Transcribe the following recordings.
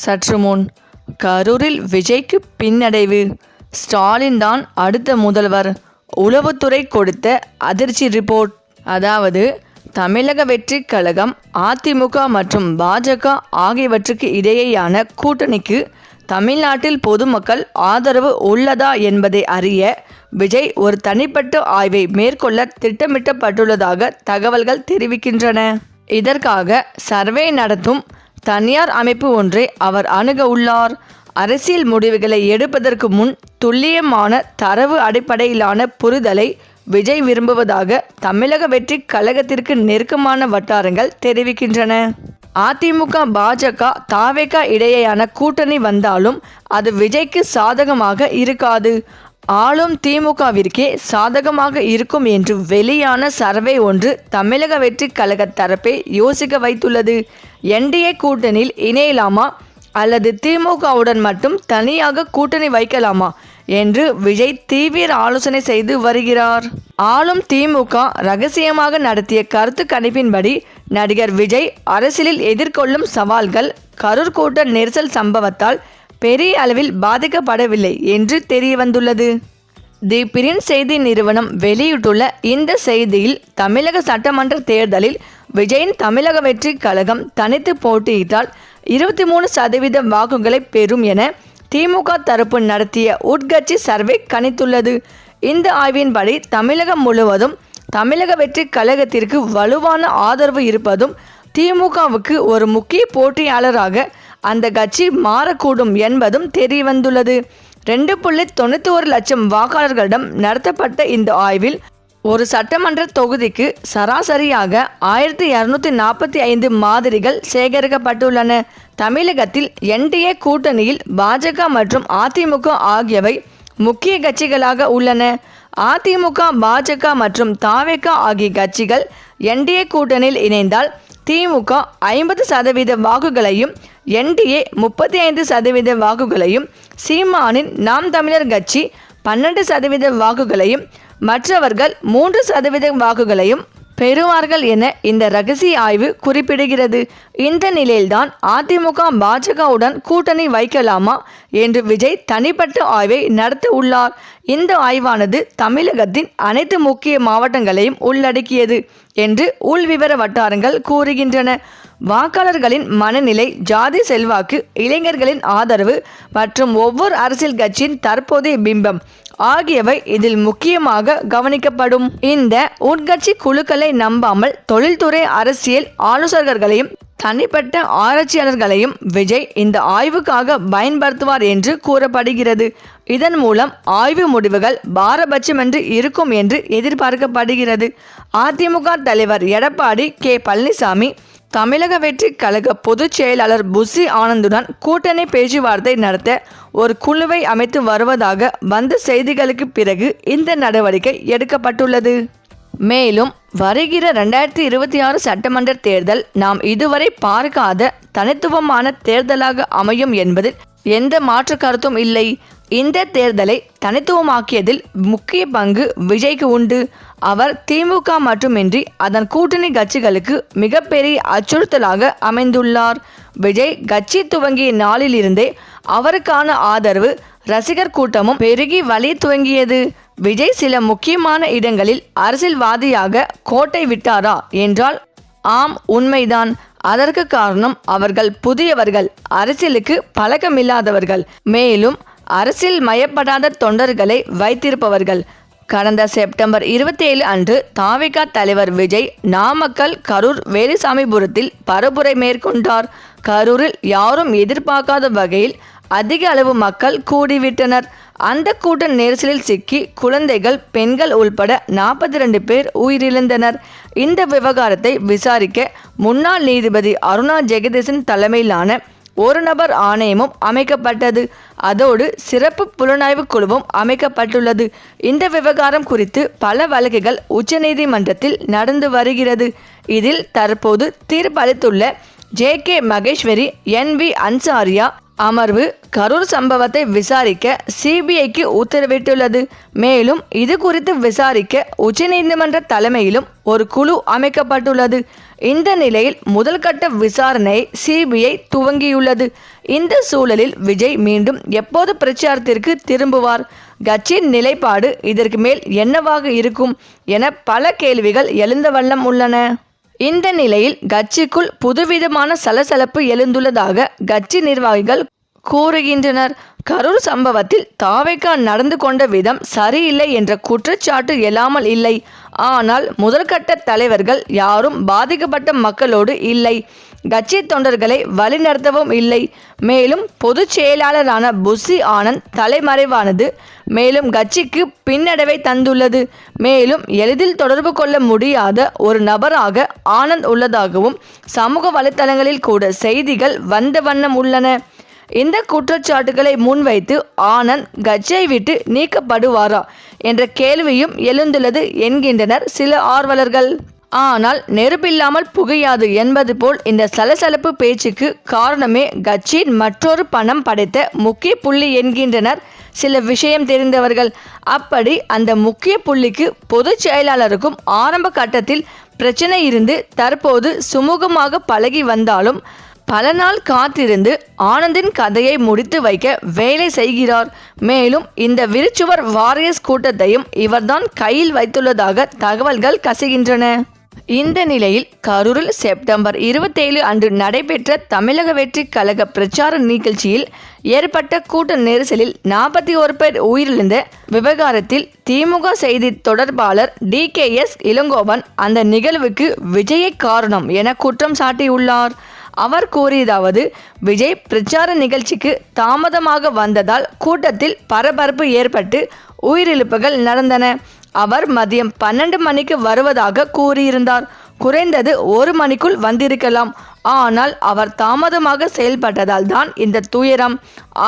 சற்று முன் கரூரில் விஜய்க்கு பின்னடைவு. ஸ்டாலின் தான் அடுத்த முதல்வர். உளவுத்துறை கொடுத்த அதிர்ச்சி ரிப்போர்ட். அதாவது தமிழக வெற்றி கழகம் அதிமுக மற்றும் பாஜக ஆகியவற்றுக்கு இடையேயான கூட்டணிக்கு தமிழ்நாட்டில் பொதுமக்கள் ஆதரவு உள்ளதா என்பதை அறிய விஜய் ஒரு தனிப்பட்ட ஆய்வை மேற்கொள்ள திட்டமிட்டப்பட்டுள்ளதாக தகவல்கள் தெரிவிக்கின்றன. இதற்காக சர்வே நடத்தும் தனியார் அமைப்பு ஒன்றை அவர் அணுக உள்ளார். அரசியல் முடிவுகளை எடுப்பதற்கு முன் துல்லியமான தரவு அடிப்படையிலான புரிதலை விஜய் விரும்புவதாக தமிழக வெற்றி கழகத்திற்கு நெருக்கமான வட்டாரங்கள் தெரிவிக்கின்றன. அதிமுக பாஜக தாவேக இடையேயான கூட்டணி வந்தாலும் அது விஜய்க்கு சாதகமாக இருக்காது. ஆளும் திமுகவிற்கே சாதகமாக இருக்கும் என்று வெளியான சர்வே ஒன்று தமிழக வெற்றி கழக தரப்பை யோசிக்க வைத்துள்ளது. என்டிஏ கூட்டணியில் இணையலாமா? அல்லது திமுகவுடன் மட்டும் தனியாக கூட்டணி வைக்கலாமா? என்று விஜய் தீவிர ஆலோசனை செய்து வருகிறார். ஆளும் திமுக ரகசியமாக நடத்திய கருத்து கணிப்பின்படி நடிகர் விஜய் அரசியலில் எதிர்கொள்ளும் சவால்கள் கரூர் கூட்ட நெரிசல் சம்பவத்தால் பெரிய அளவில் பாதிக்கப்படவில்லை என்று தெரிய வந்துள்ளது தி பிரிண்ட் செய்தி நிறுவனம் வெளியிட்டுள்ள இந்த செய்தியில் தமிழக சட்டமன்ற தேர்தலில் விஜயின் தமிழக வெற்றி கழகம் தனித்து போட்டியிட்டால் இருபத்தி மூணு சதவீத வாக்குகளை பெறும் என திமுக தரப்பு நடத்திய உட்கட்சி சர்வே கணித்துள்ளது. இந்த ஆய்வின்படி தமிழகம் முழுவதும் தமிழக வெற்றி கழகத்திற்கு வலுவான ஆதரவு இருப்பதும் திமுகவுக்கு ஒரு முக்கிய போட்டியாளராக அந்த கட்சி மாறக்கூடும் என்பதும் தெரியவந்துள்ளது. ரெண்டு புள்ளி தொண்ணூற்றி ஒரு லட்சம் வாக்காளர்களிடம் நடத்தப்பட்ட இந்த ஆய்வில் ஒரு சட்டமன்ற தொகுதிக்கு சராசரியாக ஆயிரத்தி இரநூத்தி நாற்பத்தி ஐந்து மாதிரிகள் சேகரிக்கப்பட்டுள்ளன. தமிழகத்தில் என்டிஏ கூட்டணியில் பாஜக மற்றும் அதிமுக ஆகியவை முக்கிய கட்சிகளாக உள்ளன. அதிமுக பாஜக மற்றும் தாவேக ஆகிய கட்சிகள் என்டிஏ கூட்டணியில் இணைந்தால் திமுக ஐம்பது சதவீத வாக்குகளையும் என்டிஏ முப்பத்தி ஐந்து சதவீத வாக்குகளையும் சீமானின் நாம் தமிழர் கட்சி பன்னெண்டு சதவீத வாக்குகளையும் மற்றவர்கள் மூன்று சதவீத வாக்குகளையும் பெறுவார்கள் என இந்த ரகசிய ஆய்வு குறிப்பிடுகிறது. இந்த நிலையில்தான் அதிமுக பாஜகவுடன் கூட்டணி வைக்கலாமா என்று விஜய் தனிப்பட்ட ஆய்வை நடத்த உள்ளார். இந்த ஆய்வானது தமிழகத்தின் அனைத்து முக்கிய மாவட்டங்களையும் உள்ளடக்கியது என்று உள்விவர வட்டாரங்கள் கூறுகின்றன. வாக்காளர்களின் மனநிலை ஜாதி செல்வாக்கு இளைஞர்களின் ஆதரவு மற்றும் ஒவ்வொரு அரசியல் கட்சியின் தற்போதைய பிம்பம் ஆகியவை இதில் முக்கியமாக கவனிக்கப்படும். இந்த உட்கட்சி குழுக்களை நம்பாமல் தொழில்துறை அரசியல் ஆலோசகர்களையும் தனிப்பட்ட ஆராய்ச்சியாளர்களையும் விஜய் இந்த ஆய்வுக்காக பயன்படுத்துவார் என்று கூறப்படுகிறது. இதன் மூலம் ஆய்வு முடிவுகள் பாரபட்சமின்றி இருக்கும் என்று எதிர்பார்க்கப்படுகிறது. அதிமுக தலைவர் எடப்பாடி கே. பழனிசாமி தமிழக வெற்றி கழக பொதுச் செயலாளர் புசி ஆனந்துடன் கூட்டணி பேச்சுவார்த்தை நடத்த ஒரு குழுவை அமைத்து வருவதாக வந்த செய்திகளுக்கு பிறகு இந்த நடவடிக்கை எடுக்கப்பட்டுள்ளது. மேலும் வருகிற ரெண்டாயிரத்தி இருபத்தி ஆறு சட்டமன்ற தேர்தல் நாம் இதுவரை பார்க்காத தனித்துவமான தேர்தலாக அமையும் என்பதில் எந்த மாற்று கருத்தும் இல்லை. இந்த தேர்தலை தனித்துவமாக்கியதில் முக்கிய பங்கு விஜய்க்கு உண்டு. அவர் திமுக மட்டுமின்றி அதன் கூட்டணி கட்சிகளுக்கு மிகப்பெரிய அச்சுறுத்தலாக அமைந்துள்ளார். விஜய் கட்சி துவங்கிய நாளிலிருந்தே அவருக்கான ஆதரவு ரசிகர் கூட்டமும் பெருகி வழி துவங்கியது. விஜய் சில முக்கியமான இடங்களில் அரசியல்வாதியாக கோட்டை விட்டாரா என்றால் ஆம் உண்மைதான். அதற்கு காரணம் அவர்கள் புதியவர்கள் அரசியலுக்கு பழக்கமில்லாதவர்கள். மேலும் அரசியல் மயப்படாத தொண்டர்களை வைத்திருப்பவர்கள். கடந்த செப்டம்பர் இருபத்தி ஏழு அன்று தாவிகா தலைவர் விஜய் நாமக்கல் கரூர் வேலுசாமிபுரத்தில் பரப்புரை மேற்கொண்டார். கரூரில் யாரும் எதிர்பார்க்காத வகையில் அதிக அளவு மக்கள் கூடிவிட்டனர். அந்த கூட்ட நெரிசலில் சிக்கி குழந்தைகள் பெண்கள் உள்பட நாற்பத்தி ரெண்டு பேர் உயிரிழந்தனர். இந்த விவகாரத்தை விசாரிக்க முன்னாள் நீதிபதி அருணா ஜெகதீசன் தலைமையிலான ஒரு நபர் ஆணையமும் அமைக்கப்பட்டது. அதோடு சிறப்பு புலனாய்வு குழுவும் அமைக்கப்பட்டுள்ளது. இந்த விவகாரம் குறித்து பல வழக்குகள் உச்சநீதிமன்றத்தில் நடந்து வருகிறது. இதில் தற்போது தீர்ப்பளித்துள்ள J K Maheswari N V Ansariya அமர்வு கரூர் சம்பவத்தை விசாரிக்க சிபிஐக்கு உத்தரவிட்டுள்ளது. மேலும் இது குறித்து விசாரிக்க உச்சநீதிமன்ற தலைமையிலும் ஒரு குழு அமைக்கப்பட்டுள்ளது. இந்த நிலையில் முதல்கட்ட விசாரணையை சிபிஐ துவங்கியுள்ளது. இந்த சூழலில் விஜய் மீண்டும் எப்போது பிரச்சாரத்திற்கு திரும்புவார்? கட்சியின் நிலைப்பாடு இதற்கு மேல் என்னவாக இருக்கும்? என பல கேள்விகள் எழுந்த வண்ணம் உள்ளன. இந்த நிலையில் கட்சிக்குள் புதுவிதமான சலசலப்பு எழுந்துள்ளதாக கட்சி நிர்வாகிகள் கூறுகின்றனர். கரூர் சம்பவத்தில் தாவைக்கான் நடந்து கொண்ட விதம் சரியில்லை என்ற குற்றச்சாட்டு எழாமல் இல்லை. ஆனால் முதற்கட்ட தலைவர்கள் யாரும் பாதிக்கப்பட்ட மக்களோடு இல்லை. கட்சி தொண்டர்களை வழிநடத்தவும் இல்லை. மேலும் பொதுச் செயலாளரான புஷி ஆனந்த் தலைமறைவானது மேலும் கட்சிக்கு பின்னடைவை தந்துள்ளது. மேலும் எளிதில் தொடர்பு கொள்ள முடியாத ஒரு நபராக ஆனந்த் உள்ளதாகவும் சமூக வலைத்தளங்களில் கூட செய்திகள் வந்த வண்ணம் உள்ளன. இந்த குற்றச்சாட்டுகளை முன்வைத்து ஆனந்த் கட்சியை விட்டு நீக்கப்படுவாரா என்ற கேள்வியும் எழுந்துள்ளது என்கின்றனர் சில ஆர்வலர்கள். ஆனால் நெருப்பில்லாமல் புகையாது என்பது போல் இந்த சலசலப்பு பேச்சுக்கு காரணமே கட்சியின் மற்றொரு பணம் படைத்த முக்கிய புள்ளி என்கின்றனர். சில விஷயம் தெரிந்தவர்கள் அப்படி அந்த முக்கிய புள்ளிக்கு பொதுச் செயலாளருக்கும் ஆரம்ப கட்டத்தில் பிரச்சனை இருந்து தற்போது சுமூகமாக பழகி வந்தாலும் பல நாள் காத்திருந்து ஆனந்தின் கதையை முடித்து வைக்க வேலை செய்கிறார். மேலும் இந்த விருச்சுவர் வாரியஸ் கூட்டத்தையும் இவர்தான் கையில் வைத்துள்ளதாக தகவல்கள் கசிகின்றன. இந்த நிலையில் கரூரில் செப்டம்பர் இருபத்தேழு அன்று நடைபெற்ற தமிழக வெற்றி கழக பிரச்சார நிகழ்ச்சியில் ஏற்பட்ட கூட்ட நெரிசலில் நாற்பத்தி ஒரு பேர் உயிரிழந்த விவகாரத்தில் திமுக செய்தி தொடர்பாளர் டி கே எஸ் இளங்கோவன் அந்த நிகழ்வுக்கு விஜயை காரணம் என குற்றம் சாட்டியுள்ளார். அவர் கூறியதாவது விஜய் பிரச்சார நிகழ்ச்சிக்கு தாமதமாக வந்ததால் கூட்டத்தில் பரபரப்பு ஏற்பட்டு உயிரிழப்புகள் நடந்தன. அவர் மதியம் பன்னெண்டு மணிக்கு வருவதாக கூறியிருந்தார். குறைந்தது ஒரு மணிக்குள் வந்திருக்கலாம். ஆனால் அவர் தாமதமாக செயல்பட்டதால் தான் இந்த துயரம்.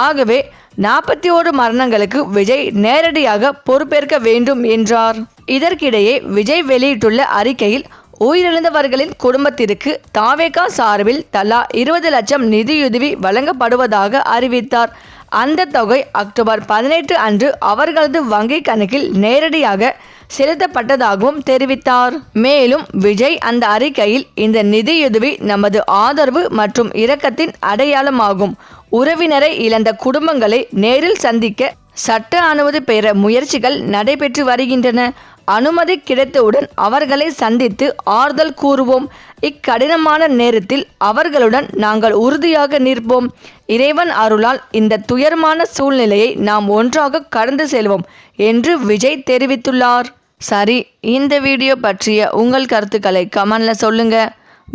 ஆகவே நாற்பத்தி ஓரு மரணங்களுக்கு விஜய் நேரடியாக பொறுப்பேற்க வேண்டும் என்றார். இதற்கிடையே விஜய் வெளியிட்டுள்ள அறிக்கையில் உயிரிழந்தவர்களின் குடும்பத்திற்கு தாவேகா சார்பில் தலா இருபது லட்சம் நிதியுதவி வழங்கப்படுவதாக அறிவித்தார். அந்த தொகை அக்டோபர் பதினெட்டு அன்று அவர்களது வங்கி கணக்கில் நேரடியாக செலுத்தப்பட்டதாகவும் தெரிவித்தார். மேலும் விஜய் அந்த அறிக்கையில் இந்த நிதியுதவி நமது ஆதரவு மற்றும் இரக்கத்தின் அடையாளமாகும். உறவினரை இழந்த குடும்பங்களை நேரில் சந்திக்க சட்ட அனுமதி பெற முயற்சிகள் நடைபெற்று வருகின்றன. அனுமதி கிடைத்தவுடன் அவர்களை சந்தித்து ஆறுதல் கூறுவோம். இக்கடினமான நேரத்தில் அவர்களுடன் நாங்கள் உறுதியாக நிற்போம். இறைவன் அருளால் இந்த துயரமான சூழ்நிலையை நாம் ஒன்றாக கடந்து செல்வோம் என்று விஜய் தெரிவித்துள்ளார். சரி இந்த வீடியோ பற்றிய உங்கள் கருத்துக்களை கமெண்ட்ல சொல்லுங்க.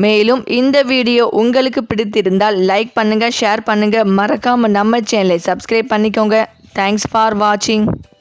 மேலும் இந்த வீடியோ உங்களுக்கு பிடித்திருந்தால் லைக் பண்ணுங்க ஷேர் பண்ணுங்க. மறக்காம நம்ம சேனலை சப்ஸ்கிரைப் பண்ணிக்கோங்க. தேங்க்ஸ் ஃபார் வாட்சிங்